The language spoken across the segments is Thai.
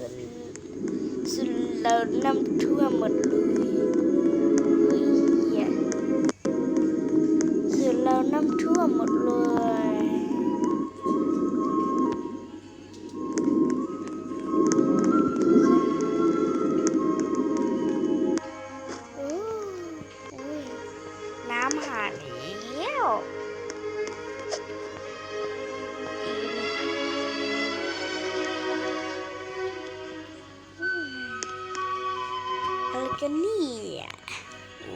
ส่วนส่วนเราน้ำท่วมหมดเลยเฮ้ยเหี้ยส่วนเราน้ำท่วมหมดเลย กันเนี่ย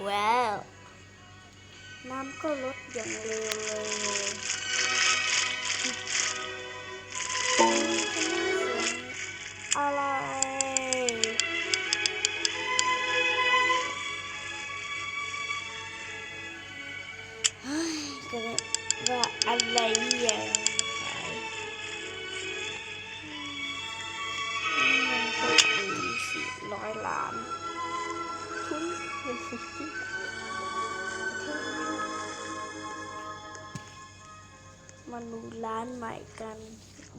ว้าวน้ำก็ลดอย่างเร็วเลยอะไรก็เลยว่าอะไรอย่างไรเงินก็สี่ร้อยล้าน มาดูร้านใหม่กัน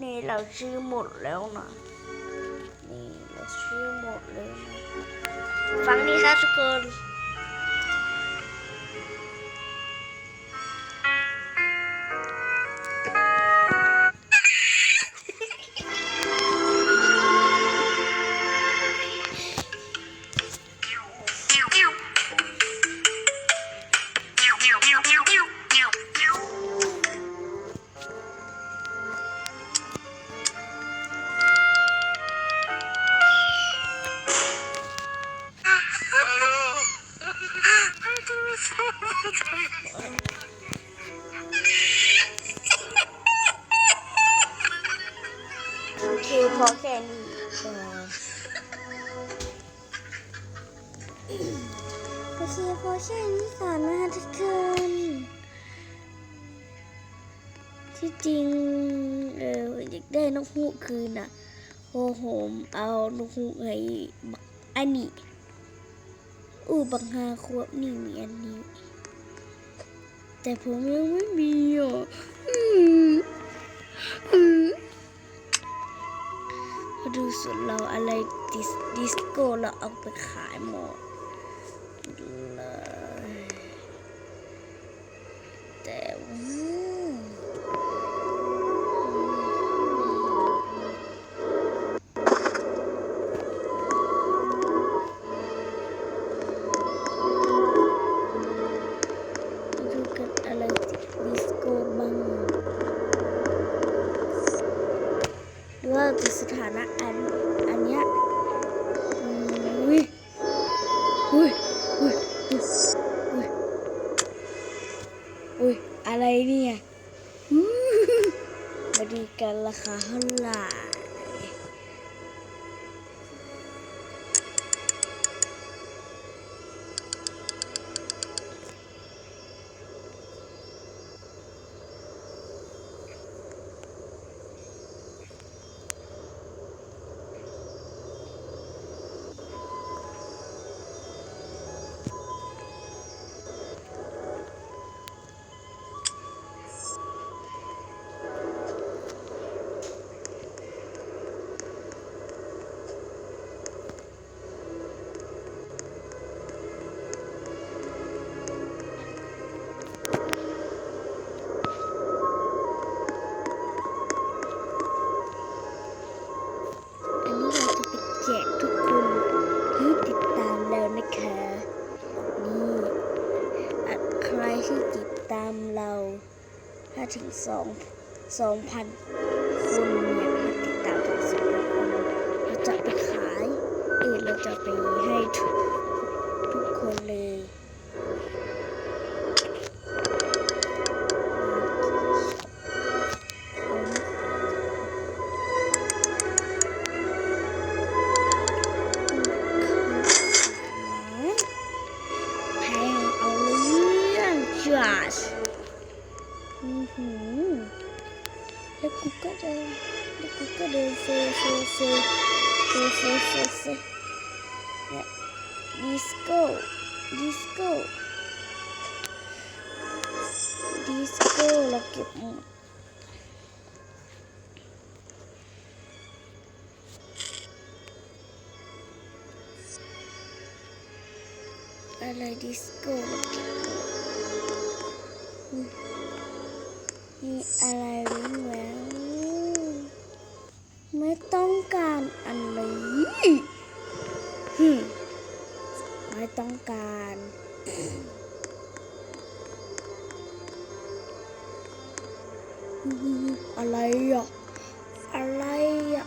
นี่เราชื่อหมดแล้วนะนี่เราชื่อหมดเลยนะฟังดีครับทุกคน โอเคพอแค่นี้ก่อนนะคะทุกคนที่จริงเอออยากได้นกฮูกคืนอะโอ้โหมเอานกฮูกให้อันนี้อู้บังฮาควบนี่มีอันนี้ แต่ผมยังไม่มีอะอืมอืม ดูส่วนเราอะไรดิสดิสโก้เราเอาไปขายหมดเลยแต่ว่าดูกันอะไรดิสโก้บ้างหรือว่าจะสถานะ เนี่ยอื้อมาดูกันราคาเท่าไหร่ สองสองพันคนเนี่ยถ้าติดตามถึงสองพันคนเราจะไปขายเออเราจะไปให้ทุกทุกคนเลยแพงเอาเรื่องจัด Mm-hmm. Dia je. Dia buka dia se ya. Disco. Disco mm. Alah disco. Hmm. อะไรแหววไม่ต้องการอันนี้ฮึไม่ต้องการอะไรอะ อะไรอะ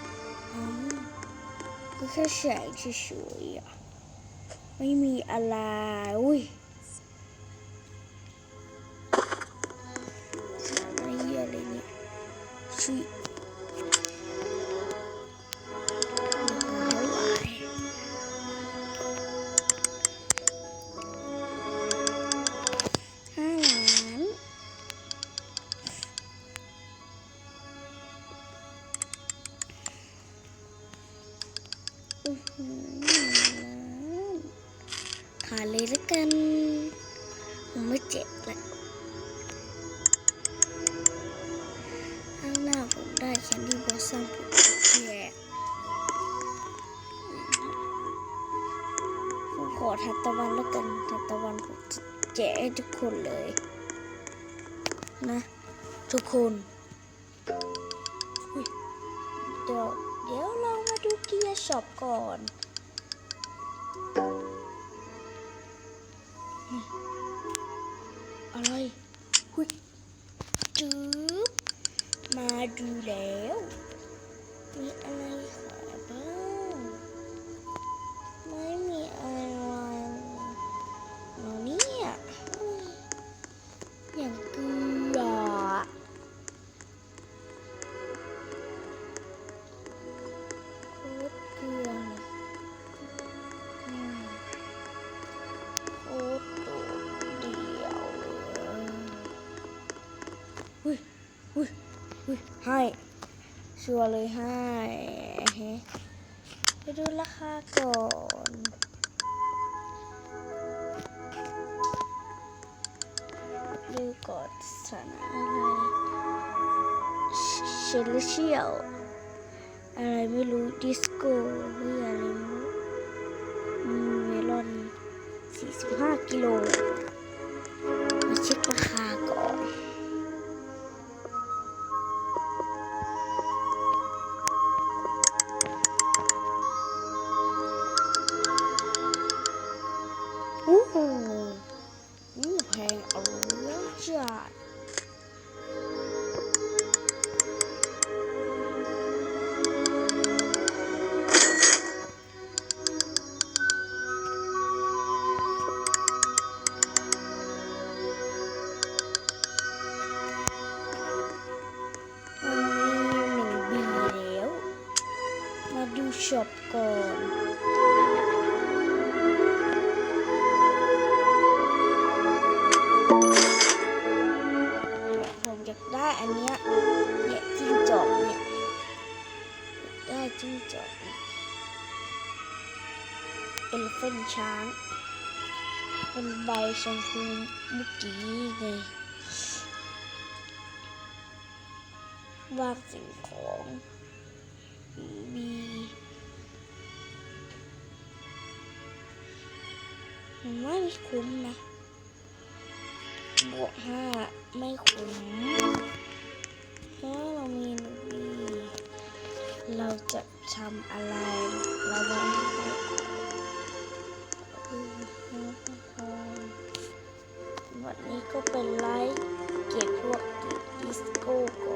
ก็แค่แสงเฉยๆอะไม่มีอะไรอุ้ย ชิราคาเท่าไหร่ห้าล้านอื้อหือหนึ่งล้านขายเลยละกัน ไม่เจ็บละ คนดี้บอสซัมผมจะแจกผมขอทัตตะวันแล้วกันทัตตะวันผมจะแจกให้ทุกคนเลย นะ ทุกคนเดี๋ยวเดี๋ยวเรามาดูเกียร์ช็อปก่อนอะไรหุย ให้ ชัวร์เลยให้ไปดูราคาก่อนดูก่อนสถานะอะไรเชลเชียลอะไรไม่รู้ดิสโก้หรืออะไรไม่รู้เมลอน45 กิโลมาเช็คราคาก่อน ใบชมพูเมื่อกี้ไงวางสิ่งของมีมว่าไม่คุ้มนะบวกห้าไม่คุ้มเพราะเรามีหนึ่งปีเราจะทำอะไรเราวางให้็เป็นไลค์เก็บพวกดิสโก้ก่อน